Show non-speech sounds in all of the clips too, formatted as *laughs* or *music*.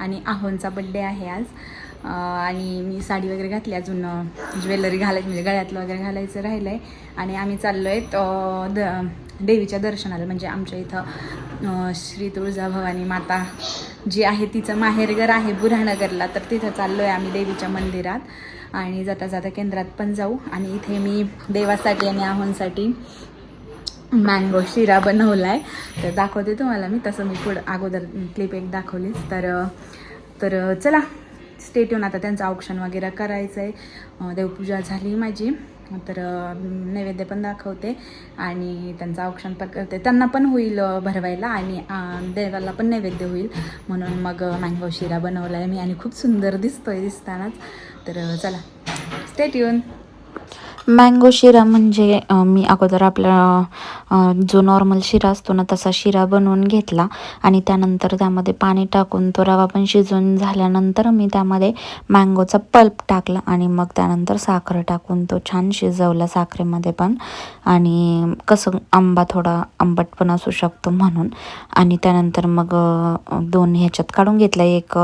आणि आहोंचा बड्डे आहे आज. आणि मी साडी वगैरे घातली अजून ज्वेलरी घालायची म्हणजे गळ्यातलं वगैरे घालायचं राहिलं आहे आणि आम्ही चाललो आहे द देवीच्या दर्शनाला म्हणजे आमच्या इथं श्री श्री तुळजाभवानी माता जी आहे तिचं माहेरघर आहे बुऱ्हाणगरला. तर तिथं चाललो आहे आम्ही देवीच्या मंदिरात. आणि जाता जाता केंद्रात पण जाऊ. आणि इथे मी देवासाठी आणि आहोंसाठी मँगो शिरा बनवला आहे तर दाखवते तुम्हाला मी तसं मी पुढं अगोदर क्लिप एक दाखवलीच. तर तर चला स्टेट येऊन आता त्यांचं औक्षण वगैरे करायचं आहे देवपूजा झाली माझी. तर नैवेद्य पण दाखवते आणि त्यांचं औक्षण पण करते. त्यांना पण होईल भरवायला आणि देवाला पण नैवेद्य होईल. म्हणून मग मँगो शिरा बनवला आहे मी आणि खूप सुंदर दिसतोय दिसतानाच. तर चला स्टेट येऊन मँगो शिरा म्हणजे मी अगोदर आपल्या जो नॉर्मल शिरा असतो ना तसा शिरा बनवून घेतला आणि त्यानंतर त्यामध्ये पाणी टाकून तो रवा पण शिजवून झाल्यानंतर मी त्यामध्ये मँगोचा पल्प टाकला आणि मग त्यानंतर साखर टाकून तो छान शिजवला साखरेमध्ये पण. आणि कसं आंबा थोडा आंबट पण असू शकतो म्हणून. आणि त्यानंतर मग दोन ह्याच्यात काढून घेतला. एक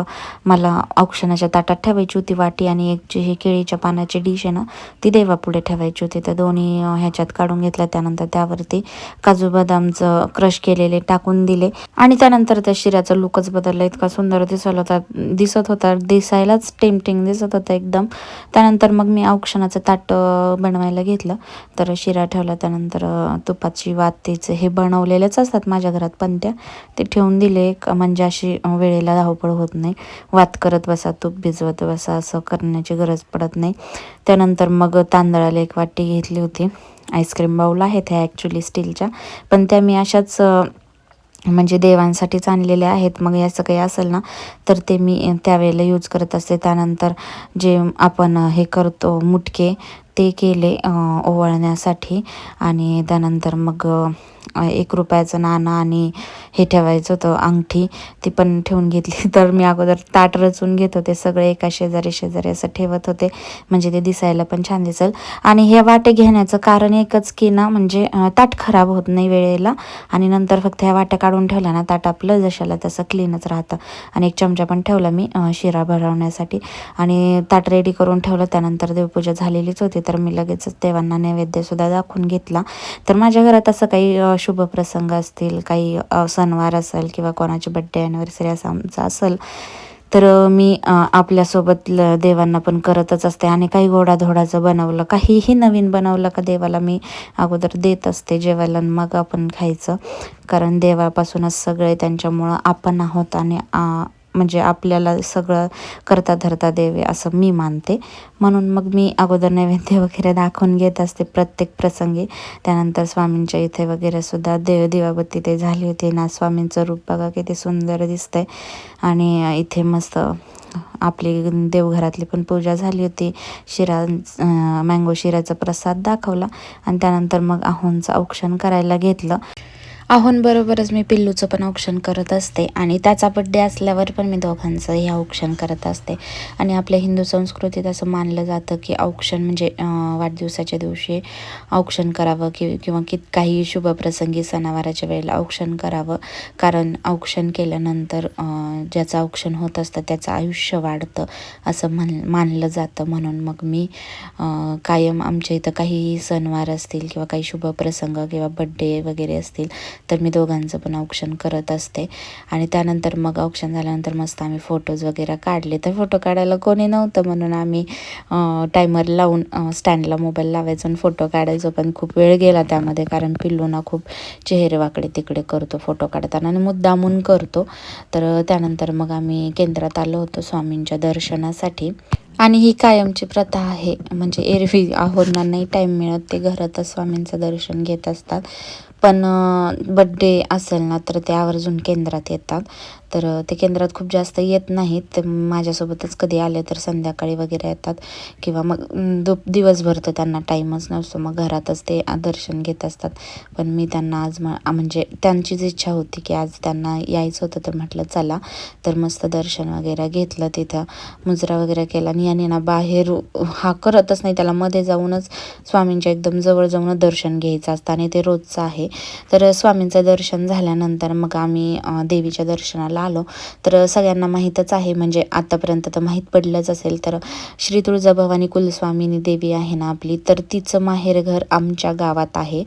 मला औक्षणाच्या ताटात ठेवायची होती वाटी आणि एक जी ही केळीच्या पानाची डिश आहे ना ती देवापुढे ठेवायची होती. तर दोन्ही ह्याच्यात काढून घेतल्या त्यानंतर त्यावरती काजू बदामचं क्रश केलेले टाकून दिले. आणि त्यानंतर त्या शिऱ्याचा लुकच बदलला. इतका सुंदर दिसत होता दिसत होता दिसायलाच टेम्पटिंग दिसत होता एकदम. त्यानंतर मग मी औक्षणाचं ताट बनवायला घेतलं. तर शिरा ठेवला त्यानंतर तुपाची वातीचं हे बनवलेलेच असतात माझ्या घरात पण त्या. ते ठेवून दिले एक म्हणजे अशी वेळेला धावपळ होत नाही. वात करत बसा तूप भिजवत बसा असं करण्याची गरज पडत नाही. त्यानंतर मग तांदळाला एक वाटी घेतली होती. आईस्क्रीम बाऊल आहेत ह्या ॲक्च्युली स्टीलच्या. पण त्या मी अशाच म्हणजे देवांसाठीच आणलेल्या आहेत. मग याचं काही असेल ना तर ते मी त्यावेळेला यूज करत असते. त्यानंतर जे आपण हे करतो मुटके ते केले ओवाळण्यासाठी. आणि त्यानंतर मग एक रुपयाचं नाणं आणि हे ठेवायचं होतं अंगठी. ती पण ठेवून घेतली. *laughs* तर मी अगोदर ताट रचून घेत होते. सगळे एका शेजारी शेजारी असं ठेवत होते. म्हणजे ते दिसायला पण छान दिसेल. आणि हे वाटे घेण्याचं कारण एकच की ना म्हणजे ताट खराब होत नाही वेळेला. आणि नंतर फक्त ह्या वाट्या काढून ठेवल्या ना ताट आपलं जशाला तसं क्लीनच राहतं. आणि एक चमचा पण ठेवला मी शिरा भरवण्यासाठी. आणि ताट रेडी करून ठेवलं. त्यानंतर देवपूजा झालेलीच होती. तर मी लगेचच देवांना नैवेद्यसुद्धा दाखवून घेतला. तर माझ्या घरात असं काही शुभ प्रसंग असतील काही सणवार असेल किंवा कोणाची बड्डे ॲनिव्हर्सरी असं आमचं असेल तर मी आपल्यासोबत देवांना पण करतच असते आणि काही घोडाधोडाचं बनवलं काहीही नवीन बनवलं का देवाला मी अगोदर देत असते जेवायला मग आपण खायचं. कारण देवापासूनच सगळे त्यांच्यामुळं आपण आहोत आणि म्हणजे आपल्याला सगळं करता धरता देवे असं मी मानते. म्हणून मग मी अगोदर नैवेद्य वगैरे दाखवून घेत असते प्रत्येक प्रसंगी. त्यानंतर स्वामींच्या इथे वगैरे सुद्धा देव दिवाबत्ती ते झाली होती. ना स्वामींचं रूप बघा किती सुंदर दिसतंय. आणि इथे मस्त आपली देवघरातली पण पूजा झाली होती. शिरा मँगो शिराचा प्रसाद दाखवला. आणि त्यानंतर मग आहोंचं औक्षण करायला घेतलं. आहोंबरोबरच मी पिल्लूचं पण औक्षण करत असते आणि त्याचा बड्डे असल्यावर पण मी दोघांचं हे औक्षण करत असते. आणि आपल्या हिंदू संस्कृतीत असं मानलं जातं की औक्षण म्हणजे वाढदिवसाच्या दिवशी औक्षण करावं कि किंवा की काही शुभप्रसंगी सणावाराच्या वेळेला औक्षण करावं. कारण औक्षण केल्यानंतर ज्याचं औक्षण होत असतं त्याचं आयुष्य वाढतं असं म्हण मानलं जातं. म्हणून मग मी कायम आमच्या इथं काही सणवार असतील किंवा काही शुभप्रसंग किंवा बड्डे वगैरे असतील तर मी दोघांचं पण औक्षण करत असते. आणि त्यानंतर मग औक्षण झाल्यानंतर मस्त आम्ही फोटोज वगैरे काढले. तर फोटो काढायला कोणी नव्हतं म्हणून आम्ही टायमर लावून स्टँडला मोबाईल लावायचो आणि फोटो काढायचो. पण खूप वेळ गेला त्यामध्ये कारण पिल्लूना खूप चेहरे वाकडे तिकडे करतो फोटो काढताना आणि मुद्दामून करतो. तर त्यानंतर मग आम्ही केंद्रात आलो होतो स्वामींच्या दर्शनासाठी. आणि ही कायमची प्रथा आहे. म्हणजे एरवी आहोंना नाही टाईम मिळत. ते घरातच स्वामींचं दर्शन घेत असतात. पण बड्डे असेल ना तर ते आवर्जून केंद्रात येतात. तर ते केंद्रात खूप जास्त येत नाहीत. ते माझ्यासोबतच कधी आले तर संध्याकाळी वगैरे येतात. किंवा मग दुप दु दिवसभर तर त्यांना टाईमच नसतो. मग घरातच ते दर्शन घेत असतात. पण मी त्यांना आज म म्हणजे त्यांचीच इच्छा होती की आज त्यांना यायचं होतं तर म्हटलं चला. तर मस्त दर्शन वगैरे घेतलं तिथं. मुजरा वगैरे केला. आणि याने ना बाहेर हा करतच नाही. त्याला मध्ये जाऊनच स्वामींच्या एकदम जवळ जाऊनच दर्शन घ्यायचं असतं. आणि ते रोजचं आहे. तर स्वामींचं दर्शन झाल्यानंतर मग आम्ही देवीच्या दर्शनाला आलो. तर सगळ्यांना माहीतच आहे म्हणजे आतापर्यंत तर माहीत पडलंच असेल. तर श्री तुळजाभवानी कुलस्वामिनी देवी आहे ना आपली तर तिचं माहेरघर आमच्या गावात आहे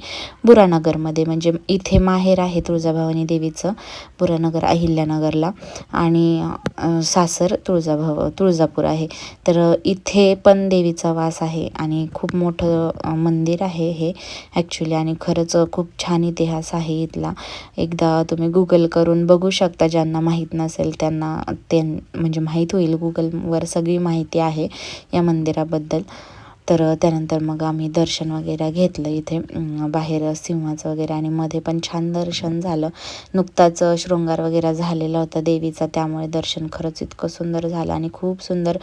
बुरानगरमध्ये. म्हणजे इथे माहेर आहे तुळजाभवानी देवीचं बुरानगर अहिल्यानगरला. आणि सासर तुळजाभव तुळजापूर आहे. तर इथे पण देवीचा वास आहे आणि खूप मोठं मंदिर आहे हे ॲक्च्युली आणि खरंच खूप छान इतिहास आहे इथला. एकदा तुम्ही गुगल करून बघू शकता ज्यांना माहीत नसेल त्यांना ते म्हणजे माहीत होईल. गुगलवर सगळी माहिती आहे या मंदिराबद्दल. तर त्यानंतर मग आम्ही दर्शन वगैरे घेतलं. इथे बाहेर सिंहाचं वगैरे आणि मध्ये पण छान दर्शन झालं. नुकताच शृंगार वगैरे झालेला होता देवीचा. त्यामुळे दर्शन खरंच इतकं सुंदर झालं आणि खूप सुंदर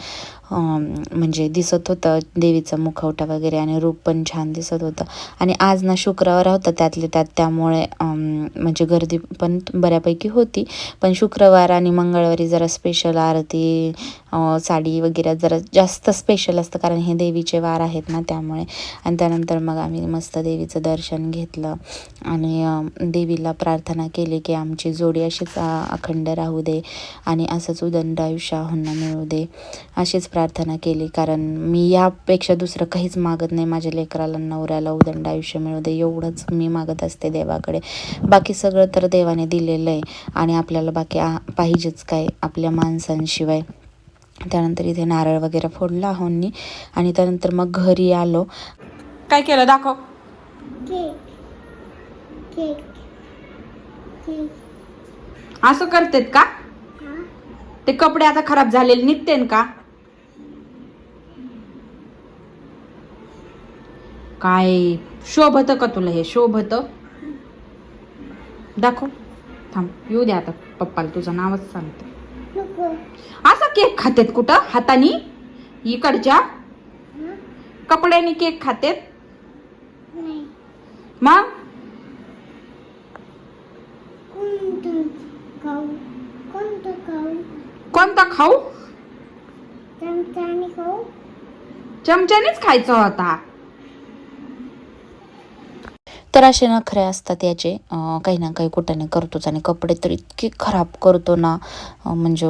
म्हणजे दिसत होतं. देवीचं मुखवटा वगैरे आणि रूप पण छान दिसत होतं. आणि आज ना शुक्रवार होता त्यातले त्यात. त्यामुळे म्हणजे गर्दी पण बऱ्यापैकी होती. पण शुक्रवार आणि मंगळवारी जरा स्पेशल आरती साडी वगैरे जरा जास्त स्पेशल असतं कारण हे देवीचे वार आहेत ना त्यामुळे. आणि त्यानंतर मग आम्ही मस्त देवीचं दर्शन घेतलं. आणि देवीला प्रार्थना केली की आमची जोडी अशीच अखंड राहू दे आणि असंच उदंड आयुष्य आहोंना मिळू दे. अशीच प्रार्थना केली कारण मी यापेक्षा दुसरं काहीच मागत नाही. माझ्या लेकराला नवऱ्याला उदंड आयुष्य मिळू दे एवढंच मी मागत असते देवाकडे. बाकी सगळं तर देवाने दिलेलं आहे. आणि आपल्याला बाकी आ पाहिजेच काय आपल्या माणसांशिवाय. त्यानंतर इथे नारळ वगैरे फोडला होनी आणि त्यानंतर मग घरी आलो. काय केलं? दाखव. असं करतेत का? ते कपडे आता खराब झालेले निघते का? काय? शोभत का तुला हे? शोभत? दाखव. थांब. येऊ दे आता. पप्पाला तुझं नावच सांगते. केक खातेत कुठं? हातानी? इकडच्या? कपड्यानी केक खातेत? मग? कोणतं खाऊ? कोणतं खाऊ? कोणता खाऊ? चमचाने खाऊ? चमच्यानेच खायचा होता तर असे नखरे असतात याचे. काही ना काही कुठं करतोच आणि कपडे तर इतके खराब करतो ना. म्हणजे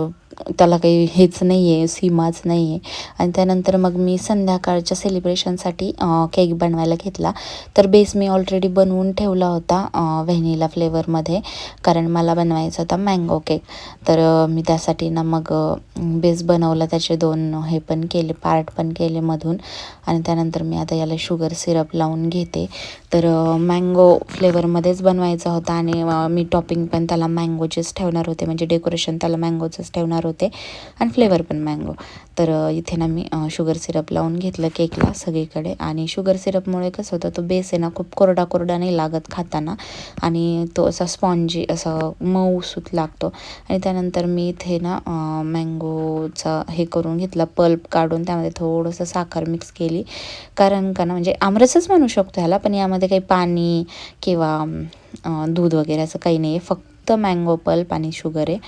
त्याला काही हेच नाही आहे सीमाच नाही आहे आणि त्यानंतर मग मी संध्याकाळच्या सेलिब्रेशनसाठी केक बनवायला घेतला. तर बेस मी ऑलरेडी बनवून ठेवला होता व्हॅनिला फ्लेवरमध्ये कारण मला बनवायचा होता मँगो केक तर मी त्यासाठी ना मग बेस बनवला. त्याचे दोन हे पण केले पार्ट पण केले मधून. आणि त्यानंतर मी आता याला शुगर सिरप लावून घेते. तर मँगो फ्लेवरमध्येच बनवायचा होता. आणि मी टॉपिंग पण त्याला मँगोचेच ठेवणार होते. म्हणजे डेकोरेशन त्याला मँगोचंच ठेवणार होते आणि फ्लेवर पण मँगो तर इथे ना मी शुगर सिरप लावून घेतलं केकला सगळीकडे. आणि शुगर सिरपमुळे कसं होतं तो बेस आहे ना खूप कोरडा कोरडा नाही लागत खाताना. आणि तो असा स्पॉन्जी असा मऊसूत लागतो. आणि त्यानंतर मी इथे ना मँगोचा हे करून घेतला पल्प काढून त्यामध्ये थोडंसं साखर मिक्स केली. कारण का ना म्हणजे आमरसच म्हणू शकतो ह्याला पण यामध्ये काही पाणी किंवा दूध वगैरे असं काही नाही आहे फक्त मँगो पल्प आणि शुगर आहे.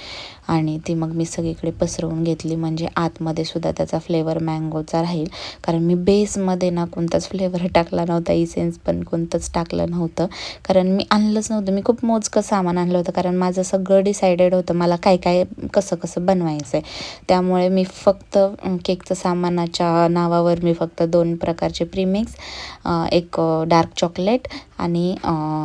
आणि ती मग मी सगळीकडे पसरवून घेतली. म्हणजे आतमध्ये सुद्धा त्याचा फ्लेवर मँगोचा राहील. कारण मी बेसमध्ये ना कोणताच फ्लेवर टाकला नव्हता. इसेन्स पण कोणतंच टाकलं नव्हतं. कारण मी आणलंच नव्हतं. मी खूप मोजकं सामान आणलं होतं. कारण माझं सगळं डिसायडेड होतं मला काय काय कसं कसं बनवायचं आहे त्यामुळे मी फक्त केकचं सामानाच्या नावावर मी फक्त दोन प्रकारचे प्रीमिक्स एक डार्क चॉकलेट आणि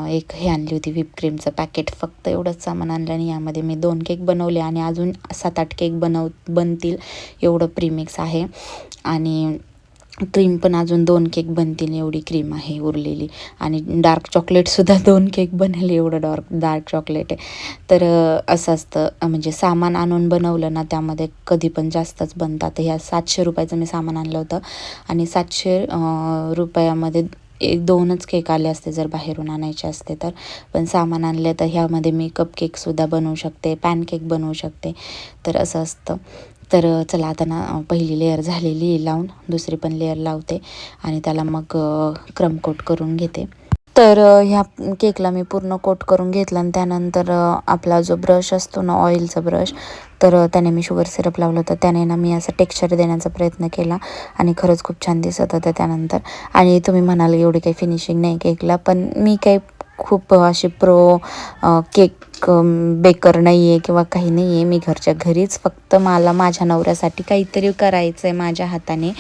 एक हे आणली होती व्हिप क्रीमचं पॅकेट फक्त एवढंच सामान आणलं आणि यामध्ये मी दोन केक बनवले आणि अजून सात आठ केक बनव बनतील एवढं प्रीमिक्स आहे. आणि क्रीम पण अजून दोन केक बनतील एवढी क्रीम आहे उरलेली. आणि डार्क चॉकलेटसुद्धा *laughs* दोन केक बनेल एवढं डार्क डार्क चॉकलेट आहे. तर असं असतं म्हणजे सामान आणून बनवलं ना त्यामध्ये कधी पण जास्तच बनतात. ह्या सातशे रुपयाचं मी सामान आणलं होतं. आणि सातशे रुपयामध्ये एक दोनच केक आले असते जर बाहेरून आणायचे असते तर. पण सामान आणले तर ह्यामध्ये मी कपकेकसुद्धा बनवू शकते पॅनकेक बनवू शकते. तर असं असतं. तर चला आता ना पहिली लेअर झालेली लावून. दुसरी पण लेअर लावते. आणि त्याला मग क्रमकोट करून घेते. तर ह्या केकला मी पूर्ण कोट करून घेतला आणि त्यानंतर आपला जो ब्रश असतो ना ऑइलचा ब्रश तर त्याने मी शुगर सिरप लावलं होतं. त्याने ना मी असं टेक्स्चर देण्याचा प्रयत्न केला आणि खरंच खूप छान दिसत होतं त्यानंतर. आणि तुम्ही म्हणाल एवढी काही फिनिशिंग नाही केकला पण मी काही खूप अशी प्रो केक बेकर नाही आहे किंवा काही नाही आहे मी घरच्या घरीच फक्त मला माझ्या नवऱ्यासाठी काहीतरी करायचं आहे माझ्या हाताने.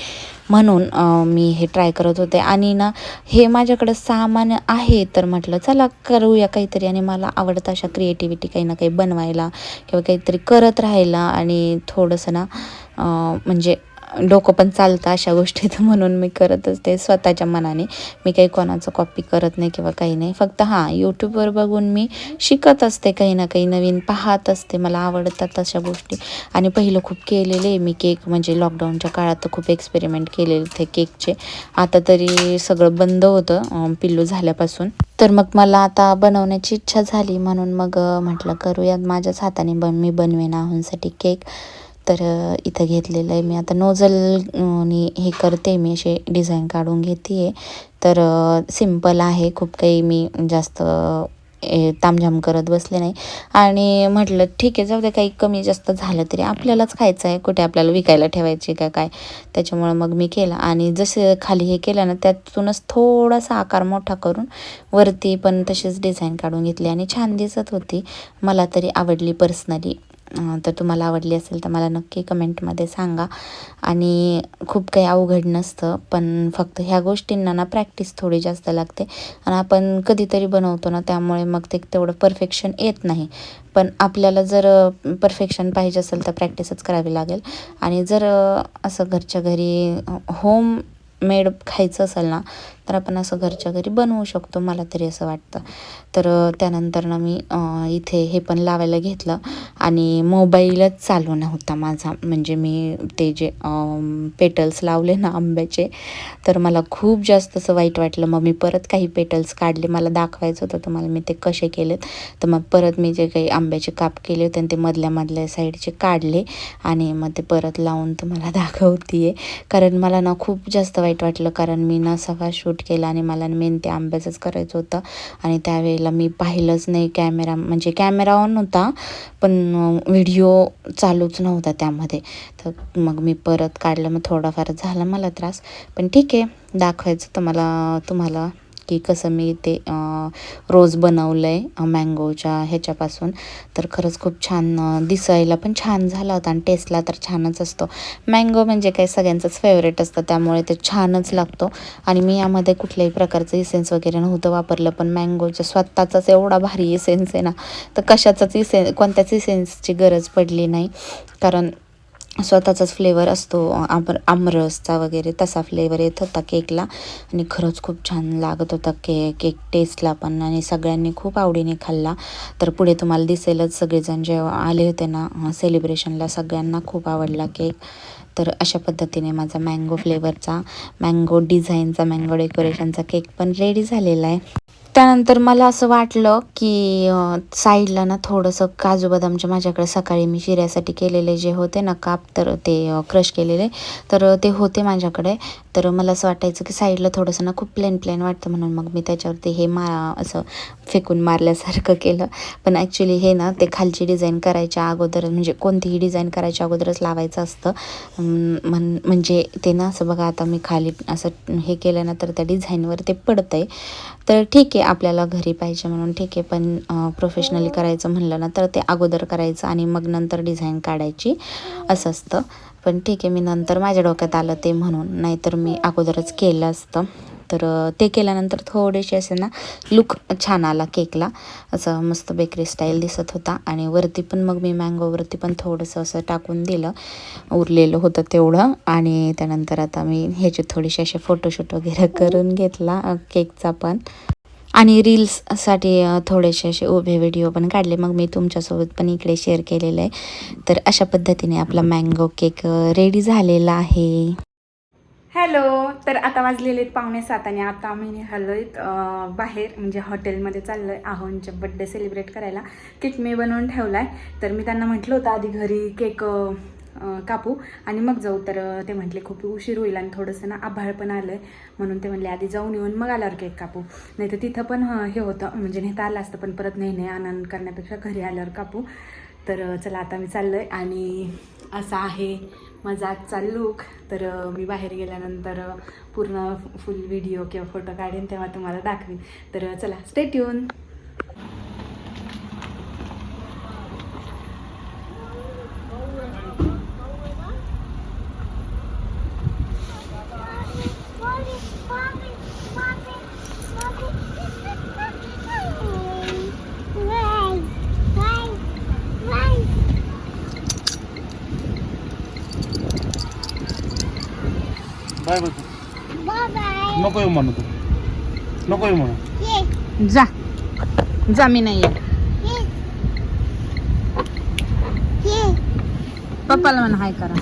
म्हणून मी हे ट्राय करत होते. आणि ना हे माझ्याकडं सामान आहे तर म्हटलं चला करूया काहीतरी. आणि मला आवडतं अशा क्रिएटिव्हिटी काही ना काही बनवायला किंवा काहीतरी करत राहायला आणि थोडंसं ना म्हणजे डोकं पण चालतं अशा गोष्टीत *laughs* म्हणून मी करत असते स्वतःच्या मनाने. मी काही कोणाचं कॉपी करत नाही किंवा काही नाही. फक्त हां यूट्यूबवर बघून मी शिकत असते काही ना काही नवीन पाहत असते. मला आवडतात अशा गोष्टी. आणि पहिलं खूप केलेले आहे मी केक म्हणजे लॉकडाऊनच्या काळात खूप एक्सपेरिमेंट केलेले ते केकचे. आता तरी सगळं बंद होतं पिल्लू झाल्यापासून. तर मग मला आता बनवण्याची इच्छा झाली. म्हणून मग म्हटलं करूयात माझ्याच हाताने. बन मी बनवेन आहूनसाठी केक. तर इथं घेतलेलं आहे मी. आता नोझलनी हे करते मी असे डिझाईन काढून घेते आहे तर सिंपल आहे. खूप काही मी जास्त तामझाम करत बसले नाही. आणि म्हटलं ठीक आहे जाऊ दे काही कमी जास्त झालं तरी आपल्यालाच खायचं आहे. कुठे आपल्याला विकायला ठेवायची का काय? त्याच्यामुळं मग मी केलं. आणि जसं खाली हे केलं ना त्यातूनच थोडासा आकार मोठा करून वरती पण तशीच डिझाईन काढून घेतली. आणि छान दिसत होती. मला तरी आवडली पर्सनली तर तुम्हाला आवडली असेल तर मला नक्की कमेंटमध्ये सांगा. आणि खूप काही अवघड नसतं पण फक्त ह्या गोष्टींना ना प्रॅक्टिस थोडी जास्त लागते. आणि आपण कधीतरी बनवतो ना त्यामुळे मग ते तेवढं परफेक्शन येत नाही. पण आपल्याला जर परफेक्शन पाहिजे असेल तर प्रॅक्टिसच करावी लागेल. आणि जर असं घरच्या घरी होम मेड खायचं असेल ना तर आपण असं घरच्या घरी बनवू शकतो मला तरी असं वाटतं. तर त्यानंतर ना मी इथे हे पण लावायला घेतलं आणि मोबाईलच चालू नव्हता माझा. म्हणजे मी ते जे पेटल्स लावले ना आंब्याचे तर मला खूप जास्त असं वाईट वाटलं. मग मी परत काही पेटल्स काढले मला दाखवायचं होतं तुम्हाला मी ते कसे केलेत. तर मग परत मी जे काही आंब्याचे काप केले होते आणि ते मधल्या मधल्या साईडचे काढले आणि मग ते परत लावून तुम्हाला *laughs* दाखवते आहे कारण मला ना खूप जास्त वाईट वाटलं कारण मी ना सगळा शूट केला आणि मला मेन ते आंब्याचंच करायचं होतं. आणि त्यावेळेला मी पाहिलंच नाही कॅमेरा म्हणजे कॅमेरा ऑन होता पण व्हिडिओ चालूच नव्हता त्यामध्ये. तर मग मी परत काढलं मग थोडाफार झाला मला त्रास. पण ठीक आहे दाखवायचं तर मला तुम्हाला की कसं मी ते रोज बनवलं आहे मँगोच्या ह्याच्यापासून. तर खरंच खूप छान दिसायला पण छान झाला होता आणि टेस्टला तर छानच असतो. मँगो म्हणजे काय सगळ्यांचंच फेवरेट असतं त्यामुळे ते छानच लागतो. आणि मी यामध्ये कुठल्याही प्रकारचं इसेन्स वगैरे नव्हतं वापरलं पण मँगोचा स्वतःचाच एवढा भारी इसेन्स आहे ना तर कशाचाच इसेन कोणत्याच इसेन्सची गरज पडली नाही. कारण स्वतःचाच फ्लेवर असतो. आमर आमरसचा वगैरे तसा फ्लेवर येत होता केकला आणि खरंच खूप छान लागत होता केक केक टेस्टला पण. आणि सगळ्यांनी खूप आवडीने खाल्ला. तर पुढे तुम्हाला दिसेलच सगळेजण जेव्हा आले होते ना सेलिब्रेशनला सगळ्यांना खूप आवडला केक तर अशा पद्धतीने माझा मँगो फ्लेवरचा मँगो डिझाईनचा मँगो डेकोरेशनचा केक पण रेडी झालेला आहे. त्यानंतर मला असं वाटलं की साईडला ना थोडंसं काजू बदामच्या माझ्याकडे सकाळी मी शिऱ्यासाठी केलेले जे होते ना काप तर ते क्रश केलेले तर ते होते माझ्याकडे. तर मला असं वाटायचं की साईडला थोडंसं ना खूप प्लेन प्लेन वाटतं म्हणून मग मी त्याच्यावरती हे मा असं फेकून मारल्यासारखं *laughs* केलं. पण ॲक्च्युली हे ना ते खालची डिझाईन करायच्या अगोदर म्हणजे कोणतीही डिझाईन करायच्या अगोदरच लावायचं असतं. म्हण म्हणजे ते ना असं बघा आता मी खाली असं हे केलं ना तर त्या डिझाईनवर ते पडतं आहे तर ठीक आहे आपल्याला घरी पाहिजे म्हणून ठीक आहे पण प्रोफेशनली करायचं म्हणलं ना तर ते अगोदर करायचं आणि मग नंतर डिझाईन काढायची असं असतं. पण ठीक आहे मी नंतर माझ्या डोक्यात आलं ते म्हणून नाहीतर मी अगोदरच केलं असतं. तर ते केल्यानंतर थोडेसे असे ना लुक छान आला केकला असं मस्त बेकरी स्टाईल दिसत होता. आणि वरती पण मग मी मँगोवरती पण थोडंसं असं टाकून दिलं. उरलेलं होतं तेवढं. आणि त्यानंतर आता मी ह्याचे थोडेसे असे फोटोशूट वगैरे *laughs* करून घेतला केकचा पण. आणि रील्ससाठी थोडेसे असे उभे व्हिडिओ पण काढले. मग मी तुमच्यासोबत पण इकडे शेअर केलेलं आहे. तर अशा पद्धतीने आपला मँगो केक रेडी झालेला आहे. हॅलो तर आता वाजलेले आहेत पावणे सात आणि आता आम्ही निघालो आहेत बाहेर म्हणजे हॉटेलमध्ये चाललो आहे आहोंच्या बड्डे सेलिब्रेट करायला. केक मी बनवून ठेवला आहे तर मी त्यांना म्हटलं होतं आधी घरी केक कापू आणि मग जाऊ. तर ते म्हटले खूप उशीर होईल आणि थोडंसं ना आभाळ पण आलं आहे म्हणून ते म्हणले आधी जाऊन येऊन मग आल्यावर केक कापू. नाही तर तिथं पण हे होतं म्हणजे नेता आलं असतं पण परत नेणे आनंद करण्यापेक्षा घरी आल्यावर कापू. तर चला आता मी चाललो आहे आणि असा आहे. माझा आजचा लुक. तर मी बाहेर गेल्यानंतर पूर्ण फुल व्हिडिओ किंवा फोटो काढेन तेव्हा तुम्हाला दाखवीन. तर चला स्टेट येऊन बाय बाय. नको येऊ म्हणू तू. नको येऊ म्हणू. जा. जा मी नाही येत. पप्पाला म्हणा हाय करा.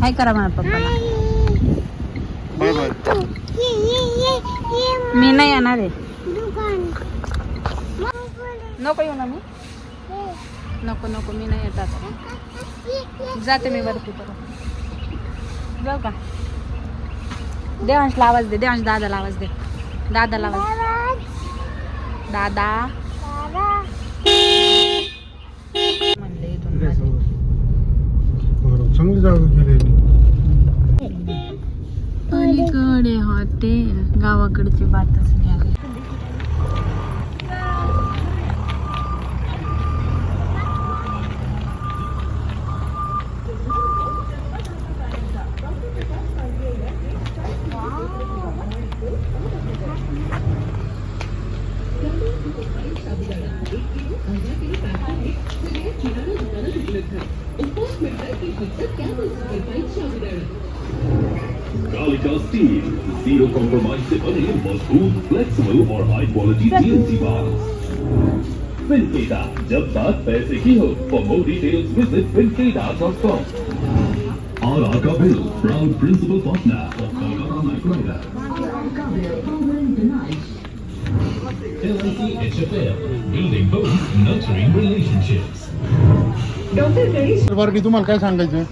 हाय. करा म्हणा पप्पाला. Hi. Bye bye. ये ये ये ये मी नाही येणार आहे. दुकान. नको येऊ ना मी. नको नको मी नाही येत आता. जाते मी वरती परत. जाऊ का? देवांशला आवाज दे देवांश दादाला आवाज दे. दादाला आवाज दादा. म्हणले इथून. चांगली जागा गेलेली पलीकडे हॉटेल गावाकडची बातच घ्या मजबूत फ्लेक्सिबल और हाई क्वालिटी टीएनसी बार्स फिनकेटा जब बात पैसे की हो for more details visit com और आका bill proud principal partner of Kolkata Knight Rider LIC HFL, building both nurturing relationships. Party तुम्हाला काय सांगायचं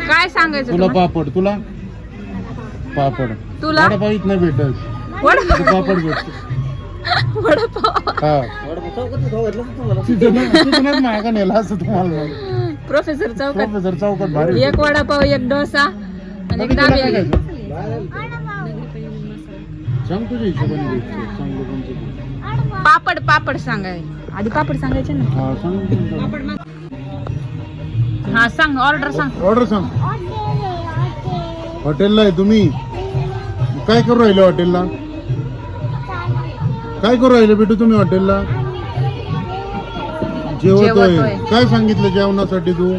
काय सांगायचं तुला? पापड तुला? पापड. तुला? वडापाव इथं नाही भेटत हा. मागा नेला असं तुम्हाला? प्रोफेसर चौकात. प्रोफेसर चौकात भारी एक वडापाव एक डोसा आणि एक. खायचं? सांग तुझ्या हिशोबाने घ्यायचं. सांग लोकांचं. ते. पापड पापड सांगाय. आधी पापड सांगायचे ना. हा सांग हा सांग ऑर्डर सांग. ऑर्डर सांग. हॉटेलला आहे तुम्ही? काय करू राहिले हॉटेलला? काय करू राहिले बेटू तुम्ही हॉटेलला? जेवतोय. जेवतोय. काय सांगितलं जेवणासाठी तू?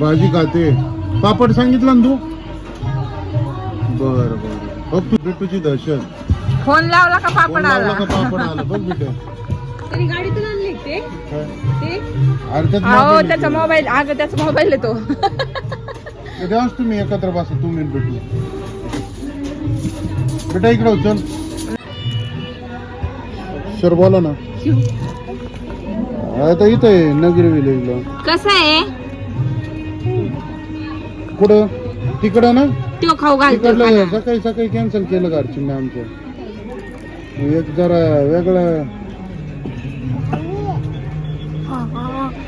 भाजी खाते. पापड सांगितलं ना तू? बर बर. बघ तू बिट्टूची दहशत. फोन लावला का फोन पापड लावला आला? का पापड आला? बघ बेटे. तरी गाडीतून आणले ते. काय? हो त्याचा. मोबाईल अगं त्याचा मोबाईल आहे तो. तर तेव्हाच तुम्ही एकत्र बसा तुम्ही आणि बेटू. बेटा इकडे हो, चल सर बोला ना. आता इथं आहे नगरी विलेजला. कसं आहे? कुठं? तिकडं ना? तो खाऊ घालतो तिकडलं खाना. सकाळी सकाळी कॅन्सल केलं घरची आमचं. एक जरा वेगळं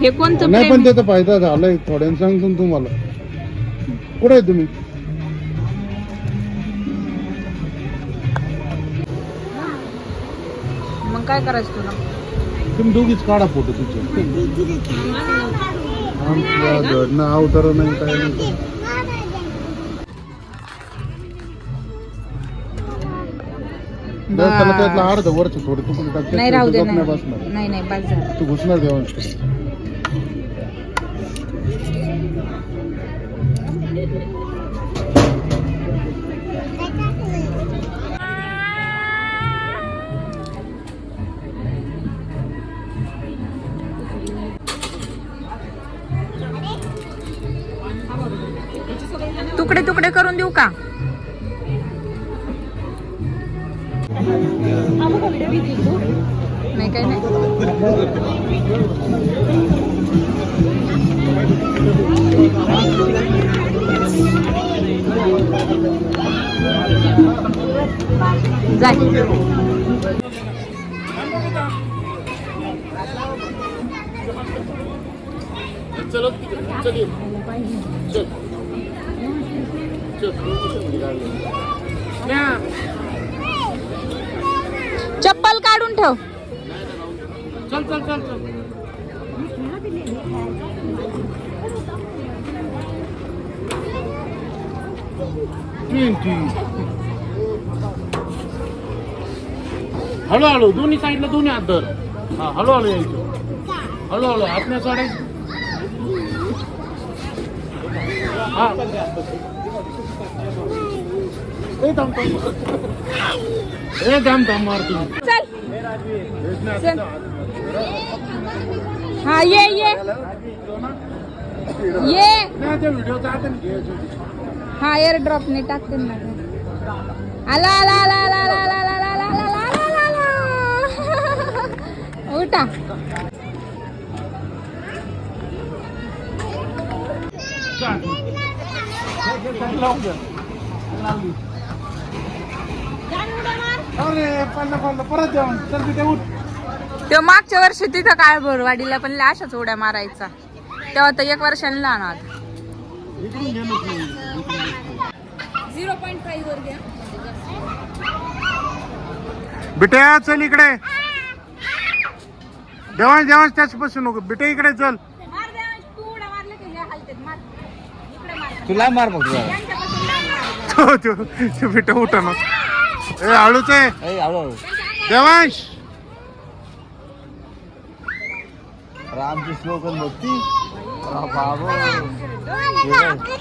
हे कोणतं नाही प्रेम? पण त्याचा फायदा झालाय थोड्यानं सांगतो ना तुम्हाला. कुठे आहे तुम्ही? मग काय करायचं तुला? तुम्ही दोघीच काढा फोटो तुझे अवतार नाही काय नाही. त्याला त्यातलं अर्ध वरच थोडं नाही राहू दे नाही नाही. बसणार. नाही नाही बस झालं. तू घुसणार देवांश. का? नाही काय नाही. जाय. चलो चलिए चल. चप्पल काढून ठेव. चल चल चल चल. हळूहळू दोन्ही साईडला दोन्ही हात धर. हा हळूहळू यायचं हळूहळू हात नाही सोडायचं हा. ए थांब थांब ए थांब थांब मारतो चल चल हा ये ये ये हा एअर ड्रॉपने टाकते ना आला आला आला आला आला आला आला आला आला आला आला आला आला उठा अरे पन्ना ते मागच्या वर्षी तिथं काय भरवाडीला पण अशाच उड्या मारायचा. तेव्हा तर एक वर्षाने लहान आहात झिरो पॉईंट फाईव्ह वर घ्या. बिट्या चल इकडे. देवाण देवांश त्याच पासून नको. बिटे इकडे चल. तुला मार मग बिट उठा ए हळूच आहे ए, हळूहळू देवांश. रामची स्लोगन बघती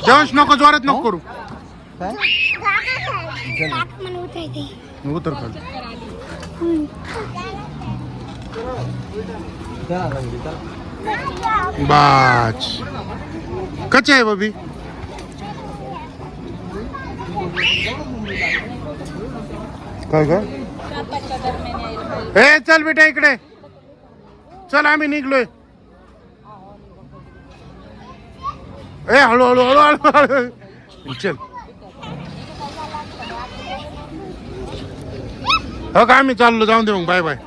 देवांश नको जोरात नको करू. काय? उतर खाली. बाच कच आहे बबी. काय का ए चल बेटा इकडे. चल आम्ही निघलोय. ए हळू हळू हळू हळू हळू चल. हो का आम्ही चाललो जाऊन दे मग. Bye bye.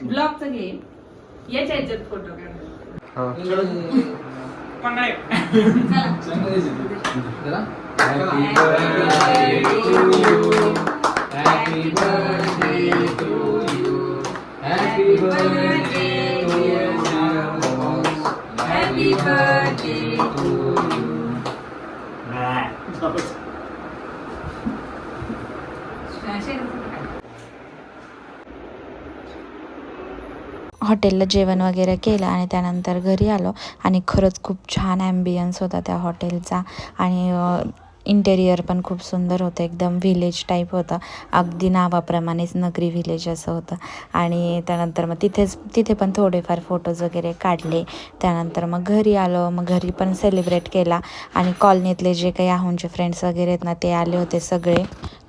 Block the game. Yet I Ha, photograph it. Happy birthday to you. Happy birthday to you. Happy birthday to Happy Birthday to you. हॉटेलला जेवण वगैरे केलं आणि त्यानंतर घरी आलो. आणि खरंच खूप छान ॲम्बियन्स होता त्या हॉटेलचा. आणि इंटेरियर पण खूप सुंदर होतं. एकदम व्हिलेज टाईप होतं. अगदी नावाप्रमाणेच नगरी व्हिलेज असं होतं. आणि त्यानंतर मग तिथेच तिथे पण थोडेफार फोटोज वगैरे काढले. त्यानंतर मग घरी आलो. मग घरी पण सेलिब्रेट केला. आणि कॉलनीतले जे काही आहोंचे फ्रेंड्स वगैरे आहेत ना ते आले होते सगळे.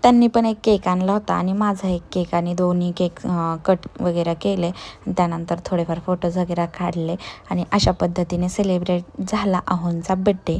त्यांनी पण एक केक आणला होता. आणि माझा एक केक आणि दोन्ही केक कट वगैरे केले. त्यानंतर थोडेफार फोटोज वगैरे काढले. आणि अशा पद्धतीने सेलिब्रेट झाला अहोंचा बड्डे